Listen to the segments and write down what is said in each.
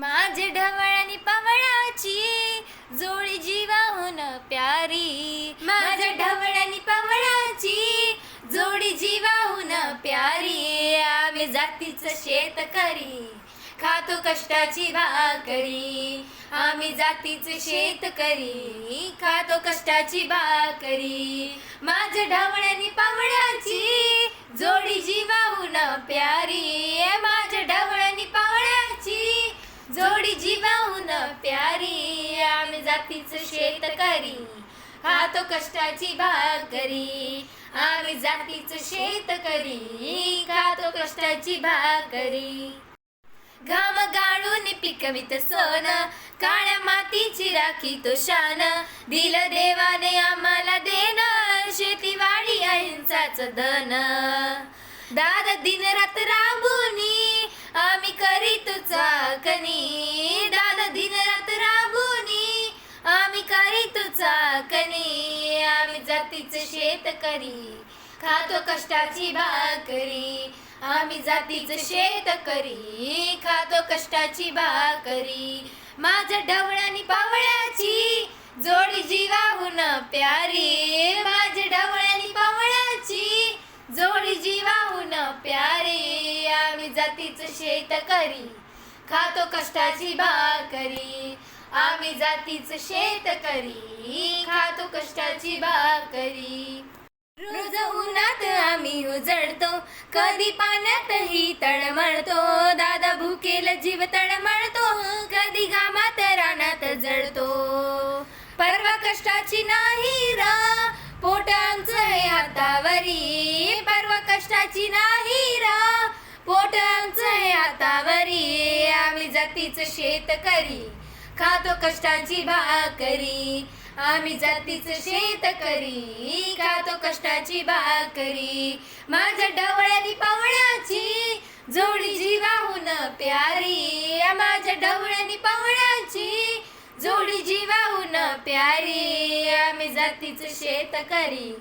माझे ढवळणी पवळाची जोडी जीवाहून प्यारी. माझ्या ढवळणी पवळाची जोडी जीवाहून प्यारी. आम्ही जातीचं शेतकरी खातो कष्टाची भाकरी. आम्ही जातीचे शेतकरी खातो कष्टाची भाकरी. माझ्या ढवळ्यानी पावड्याची जोडी जीवाहून जातीच शेतकरी हा तो कष्टाची भाकरी. आम्ही जातीच शेतकरी खातो कष्टाची भाकरी. घाम गाळून पिकवित सोन. काळ्या मातीची राखी तो शान. दिलं देवाने आम्हाला देण. शेतीवाडी अहिंसाच धन. दादा दिन रात राबुनी आम्ही करीत चाकणी. चाकणी आम्ही जातीचं शेतकरी खातो कष्टाची भाकरी आम्ही जातीचं शेतकरी खातो कष्टाची भाकरी माझ्या ढवळ्यानी पावळ्याची जोडी जीवाहून प्यारी. माझ्या ढवळ्यानी पावळ्याची जोडी जीवाहून प्यारी. आम्ही जातीचं शेतकरी खातो कष्टाची भाकरी. आम्ही जातीचं शेतकरी खातो कष्टाची भाकरी. रोज उन्हात आम्ही उजळतो कधी पाण्यातही तळमळतो. दादा भुकेल जीव तळमळतो कधी घामात रानात जळतो. परवा कष्टाची नाही रा पोट आमचं हे हातावरी. परवा कष्टाची नाही रा पोट आमचं हे हातावरी. आम्ही जातीचं शेतकरी खातो कष्टाची भाकरी. आम्ही जातीचं शेतकरी खातो कष्टाची भाकरी. माझ्या डवळ्यानी पावळ्याची जोडी जीवाहून प्यारी. माझ्या डवळ्यानी पावळ्याची जोडी जीवाहून प्यारी. आम्ही जातीचं शेतकरी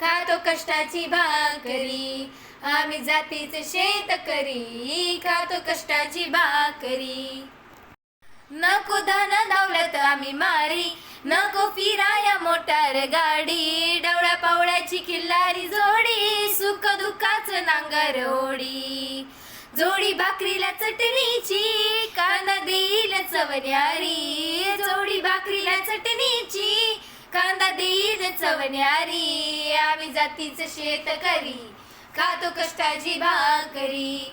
खातो कष्टाची भाकरी. आम्ही जातीचं शेतकरी खातो कष्टाची भाकरी. नको धन दौलत आम्ही मारी नको फिराया मोटार गाडी डवळ्या पावळ्याची किल्लारी जोडी सुख दुःखाच नांगर ओढी. जोडी भाकरीला चटणीची कांदा देईल चवण्यारी जोडी भाकरीला चटणीची कांदा देईल चवन्यारी. आम्ही जातीचं शेतकरी खातो कष्टाची भाकरी.